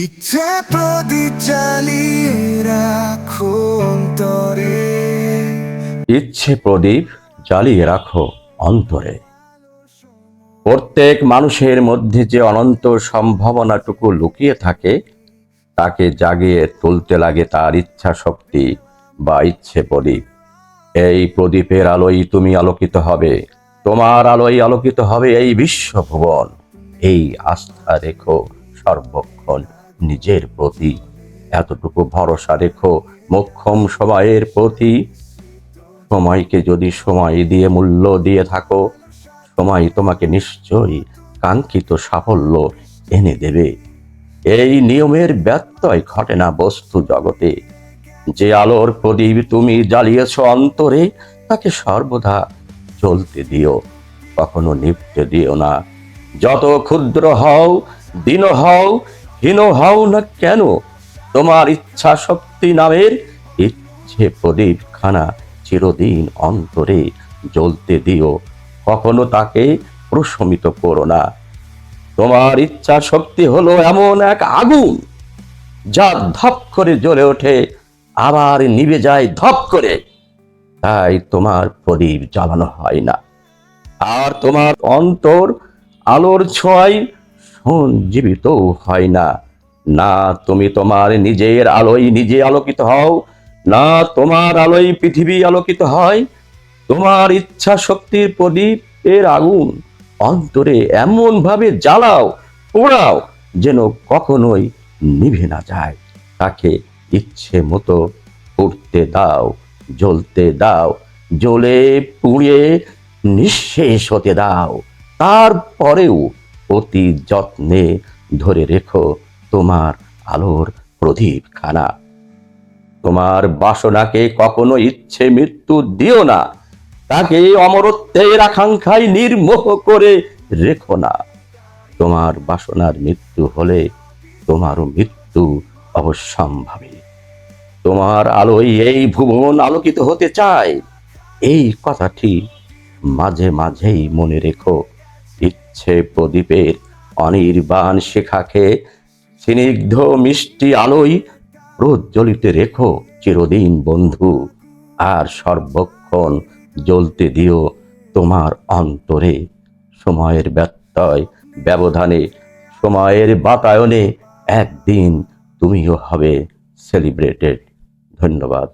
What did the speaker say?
ইচ্ছে প্রদীপ জ্বালিয়ে রাখো অন্তরে। ইচ্ছে প্রদীপ জ্বালিয়ে রাখো অন্তরে। প্রত্যেক মানুষের মধ্যে যে অনন্ত সম্ভাবনাটুকু লুকিয়ে থাকে, তাকে জাগিয়ে তুলতে লাগে তার ইচ্ছা শক্তি বা ইচ্ছে প্রদীপ। এই প্রদীপের আলোয় তুমি আলোকিত হবে, তোমার আলোয় আলোকিত হবে এই বিশ্বভুবন। এই আস্থা রেখো সর্বক্ষণ। নিজের প্রতি। এতটুকু ভরসা রেখো, মোক্ষম সময়ের প্রতি। সময়কে যদি সময় দিয়ে মূল্য দিয়ে থাকো, সময় তোমাকে নিশ্চয়ই কাঙ্ক্ষিত সাফল্য এনে দেবে। এই নিয়মের ব্যত্যয় ঘটে না বস্তু জগতে। যে আলোর প্রদীপ তুমি জ্বালিয়েছ অন্তরে, তাকে সর্বদা চলতে দিও, কখনো নিপতে দিও না। যত ক্ষুদ্র হও, দিন হও হীন হও না কেন? তোমার ইচ্ছা শক্তি নামের ইচ্ছে প্রদীপ খানা চিরদিন অন্তরে জ্বলতে দিও। কখনো তাকে প্রশমিত করো না। তোমার ইচ্ছা শক্তি হলো এমন এক আগুন, যা ধপ করে জ্বলে ওঠে, আবার নিভে যায় ধপ করে। তাই তোমার প্রদীপ জ্বালানো হয় না। আর তোমার অন্তর আলোর ছোঁয়ায় সঞ্জীবিত হয় না। না, তুমি তোমার নিজের আলোয় নিজে আলোকিত হও। না, তোমার আলোয় পৃথিবী আলোকিত হয়। তোমার ইচ্ছা শক্তির প্রদীপের আগুন অন্তরে এমন ভাবে জ্বালাও, পোড়াও যেন কখনোই নিভে না যায়। তাকে ইচ্ছে মতো উঠতে দাও, জ্বলতে দাও, জ্বলে পুড়ে নিঃশেষ হতে দাও। তারপরেও অতি যত্নে ধরে রেখো তোমার আলোর প্রদীপ খানা। তোমার বাসনাকে কখনো ইচ্ছে মৃত্যু দিও না। তাকে অমরত্বের আকাঙ্ক্ষায় নির্মোহ করে রেখো না। তোমার বাসনার মৃত্যু হলে তোমারও মৃত্যু অবশ্যম্ভাবী। তোমার আলোয় এই ভুবন আলোকিত হতে চায়। এই কথাটি মাঝে মাঝেই মনে রেখো। ইচ্ছে প্রদীপের অনির্বাণ শেখাকে। স্নিগ্ধ মিষ্টি আলোয় প্রজ্বলিত রেখো চিরদিন বন্ধু, আর সর্বক্ষণ জ্বলতে দিও তোমার অন্তরে সময়ের ব্যত্যয়। ব্যবধানে, সময়ের বাতায়নে একদিন তুমিও হবে সেলিব্রেটেড ধন্যবাদ।